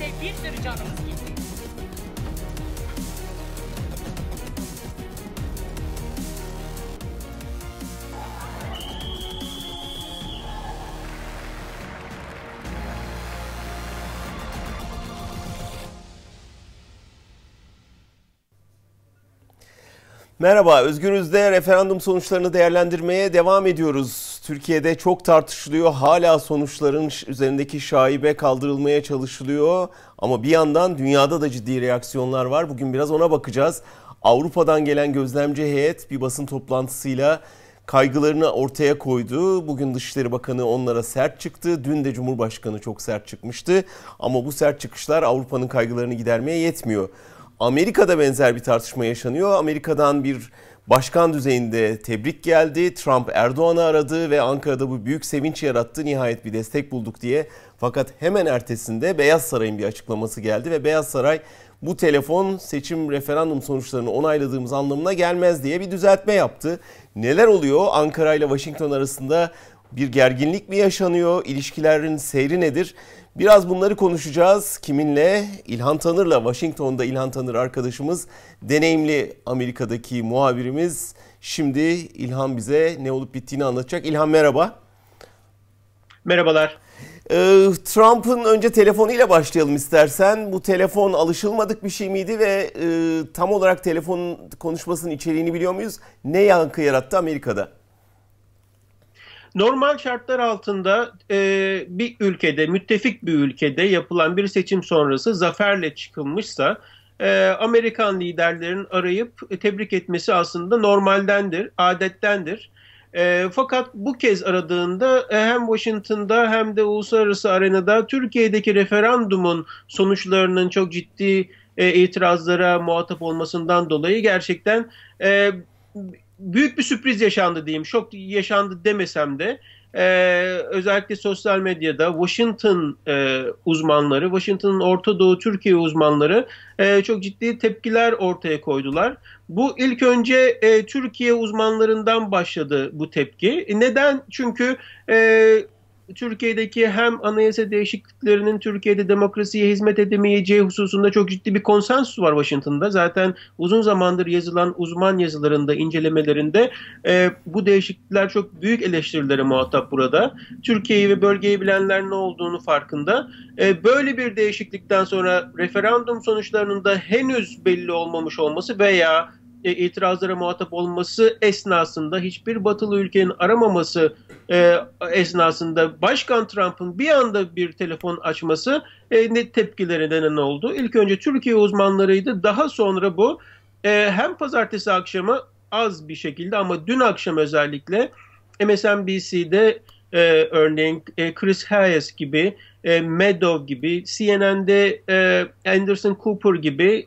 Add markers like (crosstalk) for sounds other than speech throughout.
bir sürü canımız gitti. Merhaba, Özgürüz'de referandum sonuçlarını değerlendirmeye devam ediyoruz. Türkiye'de çok tartışılıyor, hala sonuçların üzerindeki şaibe kaldırılmaya çalışılıyor. Ama bir yandan dünyada da ciddi reaksiyonlar var. Bugün biraz ona bakacağız. Avrupa'dan gelen gözlemci heyet bir basın toplantısıyla kaygılarını ortaya koydu. Bugün Dışişleri Bakanı onlara sert çıktı. Dün de Cumhurbaşkanı çok sert çıkmıştı. Ama bu sert çıkışlar Avrupa'nın kaygılarını gidermeye yetmiyor. Amerika'da benzer bir tartışma yaşanıyor. Amerika'dan bir başkan düzeyinde tebrik geldi. Trump Erdoğan'ı aradı ve Ankara'da bu büyük sevinç yarattı. Nihayet bir destek bulduk diye. Fakat hemen ertesinde Beyaz Saray'ın bir açıklaması geldi ve Beyaz Saray bu telefon seçim referandum sonuçlarını onayladığımız anlamına gelmez diye bir düzeltme yaptı. Neler oluyor? Ankara ile Washington arasında bir gerginlik mi yaşanıyor? İlişkilerin seyri nedir? Biraz bunları konuşacağız. Kiminle? İlhan Tanır'la Washington'da İlhan Tanır arkadaşımız, deneyimli Amerika'daki muhabirimiz. Şimdi İlhan bize ne olup bittiğini anlatacak. İlhan merhaba. Merhabalar. Ee, Trump'ın önce telefonuyla başlayalım istersen. Bu telefon alışılmadık bir şey miydi ve e, tam olarak telefon konuşmasının içeriğini biliyor muyuz? Ne yankı yarattı Amerika'da? Normal şartlar altında e, bir ülkede, müttefik bir ülkede yapılan bir seçim sonrası zaferle çıkılmışsa e, Amerikan liderlerin arayıp tebrik etmesi aslında normaldendir, adettendir. E, fakat bu kez aradığında e, hem Washington'da hem de uluslararası arenada Türkiye'deki referandumun sonuçlarının çok ciddi e, itirazlara muhatap olmasından dolayı gerçekten e, büyük bir sürpriz yaşandı diyeyim. Şok yaşandı demesem de e, özellikle sosyal medyada Washington e, uzmanları, Washington'ın Orta Doğu Türkiye uzmanları e, çok ciddi tepkiler ortaya koydular. Bu ilk önce e, Türkiye uzmanlarından başladı bu tepki. Neden? Çünkü e, Türkiye'deki hem anayasa değişikliklerinin Türkiye'de demokrasiye hizmet edemeyeceği hususunda çok ciddi bir konsensus var Washington'da. Zaten uzun zamandır yazılan uzman yazılarında, incelemelerinde e, bu değişiklikler çok büyük eleştirilere muhatap burada. Türkiye'yi ve bölgeyi bilenler ne olduğunu farkında. E, böyle bir değişiklikten sonra referandum sonuçlarının da henüz belli olmamış olması veya e, itirazlara muhatap olması esnasında hiçbir batılı ülkenin aramaması e, esnasında Başkan Trump'ın bir anda bir telefon açması e, ne tepkilere neden oldu. İlk önce Türkiye uzmanlarıydı. Daha sonra bu e, hem pazartesi akşamı az bir şekilde ama dün akşam özellikle MSNBC'de e, örneğin e, Chris Hayes gibi, e, Meadow gibi, CNN'de e, Anderson Cooper gibi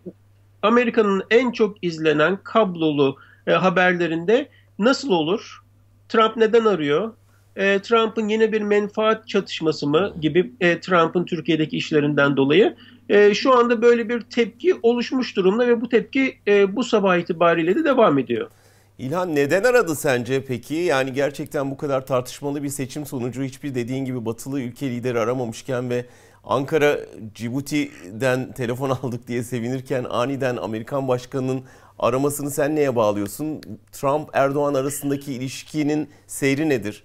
Amerika'nın en çok izlenen kablolu e, haberlerinde nasıl olur? Trump neden arıyor? E, Trump'ın yine bir menfaat çatışması mı gibi e, Trump'ın Türkiye'deki işlerinden dolayı e, şu anda böyle bir tepki oluşmuş durumda ve bu tepki e, bu sabah itibariyle de devam ediyor. İlhan neden aradı sence peki? Yani gerçekten bu kadar tartışmalı bir seçim sonucu hiçbir dediğin gibi batılı ülke lideri aramamışken ve Ankara Cibuti'den telefon (laughs) aldık diye sevinirken aniden Amerikan başkanının aramasını sen neye bağlıyorsun? Trump Erdoğan arasındaki ilişkinin seyri nedir?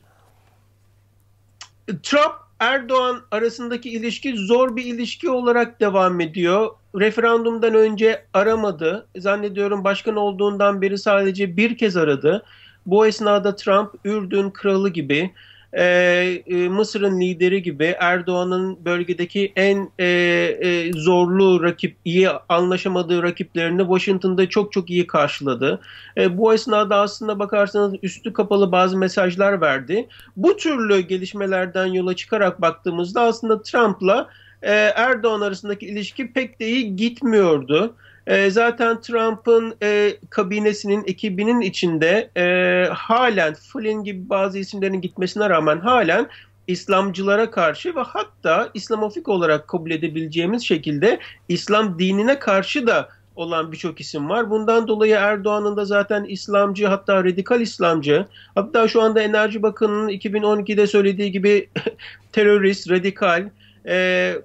Trump Erdoğan arasındaki ilişki zor bir ilişki olarak devam ediyor. Referandumdan önce aramadı. Zannediyorum başkan olduğundan beri sadece bir kez aradı. Bu esnada Trump Ürdün kralı gibi e, e, Mısır'ın lideri gibi Erdoğan'ın bölgedeki en e, e, zorlu rakip, iyi anlaşamadığı rakiplerini Washington'da çok çok iyi karşıladı. E, bu esnada aslında bakarsanız üstü kapalı bazı mesajlar verdi. Bu türlü gelişmelerden yola çıkarak baktığımızda aslında Trump'la e, Erdoğan arasındaki ilişki pek de iyi gitmiyordu. E, zaten Trump'ın e, kabinesinin, ekibinin içinde e, halen Flynn gibi bazı isimlerin gitmesine rağmen halen İslamcılara karşı ve hatta İslamofik olarak kabul edebileceğimiz şekilde İslam dinine karşı da olan birçok isim var. Bundan dolayı Erdoğan'ın da zaten İslamcı hatta radikal İslamcı hatta şu anda Enerji Bakanı'nın 2012'de söylediği gibi (laughs) terörist, radikal e, e,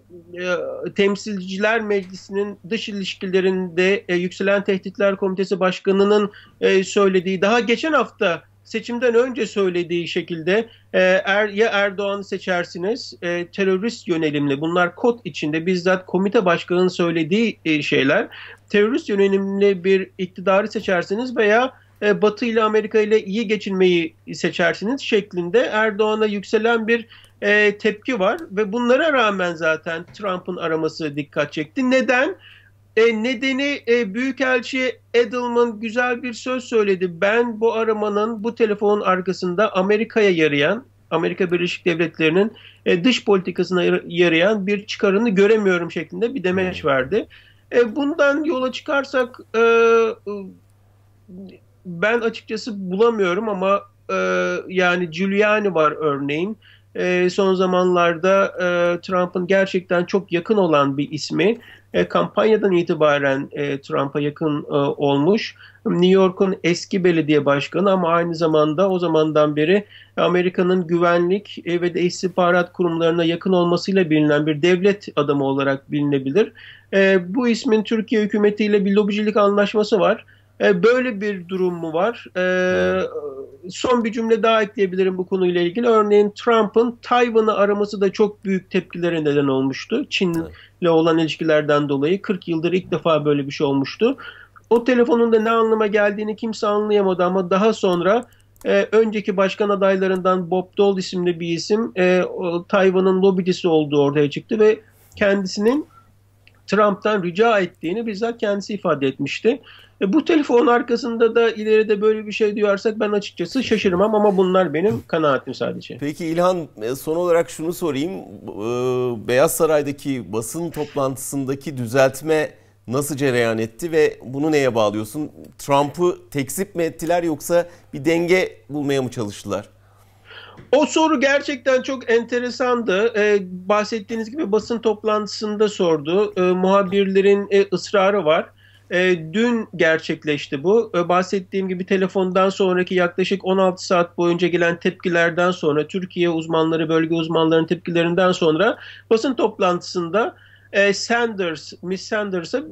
Temsilciler Meclisi'nin dış ilişkilerinde e, Yükselen Tehditler Komitesi Başkanı'nın e, söylediği daha geçen hafta seçimden önce söylediği şekilde e, er, ya Erdoğan'ı seçersiniz e, terörist yönelimli bunlar kod içinde bizzat komite başkanının söylediği e, şeyler terörist yönelimli bir iktidarı seçersiniz veya e, Batı ile Amerika ile iyi geçinmeyi seçersiniz şeklinde Erdoğan'a yükselen bir e, tepki var ve bunlara rağmen zaten Trump'ın araması dikkat çekti. Neden? E, nedeni e, Büyükelçi Edelman güzel bir söz söyledi. Ben bu aramanın bu telefonun arkasında Amerika'ya yarayan, Amerika Birleşik Devletleri'nin e, dış politikasına yarayan bir çıkarını göremiyorum şeklinde bir demeç verdi. E, bundan yola çıkarsak e, ben açıkçası bulamıyorum ama e, yani Giuliani var örneğin. E, son zamanlarda e, Trump'ın gerçekten çok yakın olan bir ismi. E, kampanyadan itibaren e, Trump'a yakın e, olmuş. New York'un eski belediye başkanı ama aynı zamanda o zamandan beri Amerika'nın güvenlik e, ve de istihbarat kurumlarına yakın olmasıyla bilinen bir devlet adamı olarak bilinebilir. E, bu ismin Türkiye hükümetiyle bir lobicilik anlaşması var. E, böyle bir durum mu var? E, son bir cümle daha ekleyebilirim bu konuyla ilgili. Örneğin Trump'ın Tayvan'ı araması da çok büyük tepkilere neden olmuştu. Çin'le olan ilişkilerden dolayı 40 yıldır ilk defa böyle bir şey olmuştu. O telefonun da ne anlama geldiğini kimse anlayamadı ama daha sonra e, önceki başkan adaylarından Bob Dole isimli bir isim e, Tayvan'ın lobicisi olduğu ortaya çıktı ve kendisinin Trump'tan rica ettiğini bizzat kendisi ifade etmişti. E, bu telefon arkasında da ileride böyle bir şey duyarsak ben açıkçası şaşırmam ama bunlar benim kanaatim sadece. Peki İlhan e, son olarak şunu sorayım. E, Beyaz Saray'daki basın toplantısındaki düzeltme nasıl cereyan etti ve bunu neye bağlıyorsun? Trump'ı tekzip mi ettiler yoksa bir denge bulmaya mı çalıştılar? O soru gerçekten çok enteresandı. Ee, bahsettiğiniz gibi basın toplantısında sordu. Ee, muhabirlerin e, ısrarı var. E, dün gerçekleşti bu. E, bahsettiğim gibi telefondan sonraki yaklaşık 16 saat boyunca gelen tepkilerden sonra Türkiye uzmanları, bölge uzmanlarının tepkilerinden sonra basın toplantısında e, Sanders, Miss Sanders'a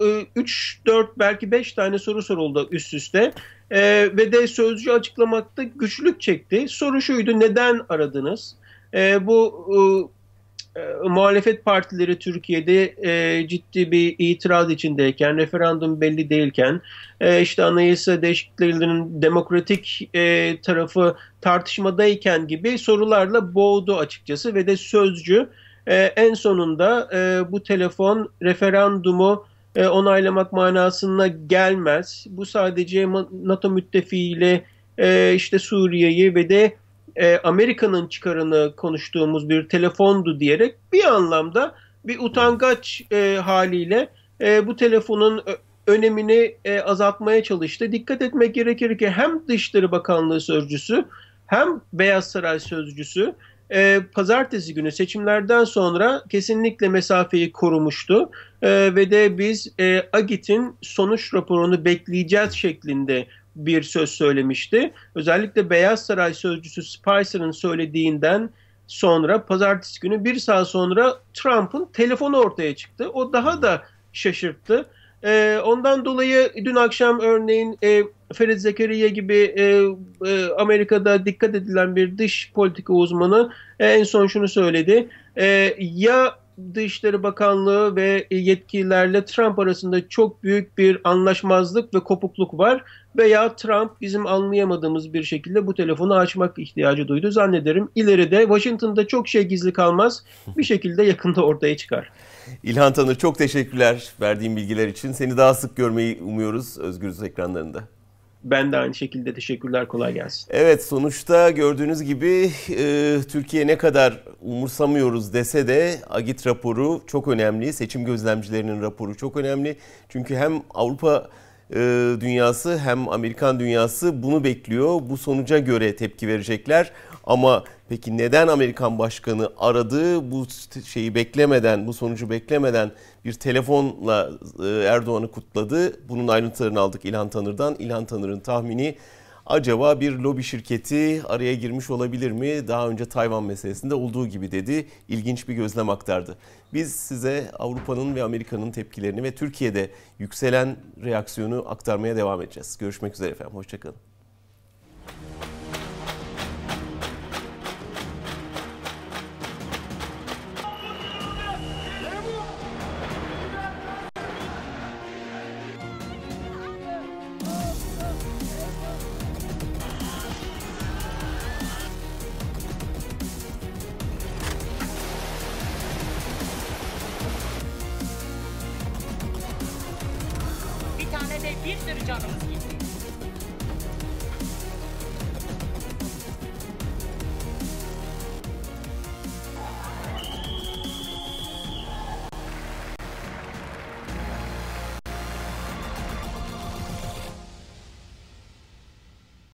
3, 4 belki 5 tane soru soruldu üst üste. E, ve de sözcü açıklamakta güçlük çekti. Soru şuydu neden aradınız? E, bu e, e, muhalefet partileri Türkiye'de e, ciddi bir itiraz içindeyken, referandum belli değilken, e, işte anayasa değişikliklerinin demokratik e, tarafı tartışmadayken gibi sorularla boğdu açıkçası ve de sözcü e, en sonunda e, bu telefon referandumu e, onaylamak manasına gelmez. Bu sadece NATO müttefiğiyle e, işte Suriye'yi ve de e, Amerika'nın çıkarını konuştuğumuz bir telefondu diyerek bir anlamda bir utangaç e, haliyle e, bu telefonun önemini e, azaltmaya çalıştı. Dikkat etmek gerekir ki hem Dışişleri Bakanlığı Sözcüsü hem Beyaz Saray Sözcüsü e, pazartesi günü seçimlerden sonra kesinlikle mesafeyi korumuştu e, ve de biz e, Agit'in sonuç raporunu bekleyeceğiz şeklinde bir söz söylemişti. Özellikle Beyaz Saray sözcüsü Spicer'ın söylediğinden sonra pazartesi günü bir saat sonra Trump'ın telefonu ortaya çıktı. O daha da şaşırttı. E, ondan dolayı dün akşam örneğin e, Ferit Zekeriya gibi e, e, Amerika'da dikkat edilen bir dış politika uzmanı e, en son şunu söyledi. E, ya Dışişleri Bakanlığı ve yetkililerle Trump arasında çok büyük bir anlaşmazlık ve kopukluk var veya Trump bizim anlayamadığımız bir şekilde bu telefonu açmak ihtiyacı duydu. Zannederim ileride Washington'da çok şey gizli kalmaz bir şekilde yakında ortaya çıkar. İlhan Tanır çok teşekkürler verdiğin bilgiler için. Seni daha sık görmeyi umuyoruz Özgürüz ekranlarında. Ben de aynı şekilde teşekkürler kolay gelsin. Evet sonuçta gördüğünüz gibi e, Türkiye ne kadar umursamıyoruz dese de Agit raporu çok önemli. Seçim gözlemcilerinin raporu çok önemli. Çünkü hem Avrupa e, dünyası hem Amerikan dünyası bunu bekliyor. Bu sonuca göre tepki verecekler. Ama peki neden Amerikan başkanı aradı? Bu şeyi beklemeden, bu sonucu beklemeden bir telefonla e, Erdoğan'ı kutladı. Bunun ayrıntılarını aldık İlhan Tanır'dan. İlhan Tanır'ın tahmini Acaba bir lobi şirketi araya girmiş olabilir mi? Daha önce Tayvan meselesinde olduğu gibi dedi. İlginç bir gözlem aktardı. Biz size Avrupa'nın ve Amerika'nın tepkilerini ve Türkiye'de yükselen reaksiyonu aktarmaya devam edeceğiz. Görüşmek üzere efendim. Hoşçakalın. de bir sürü canımız gitti.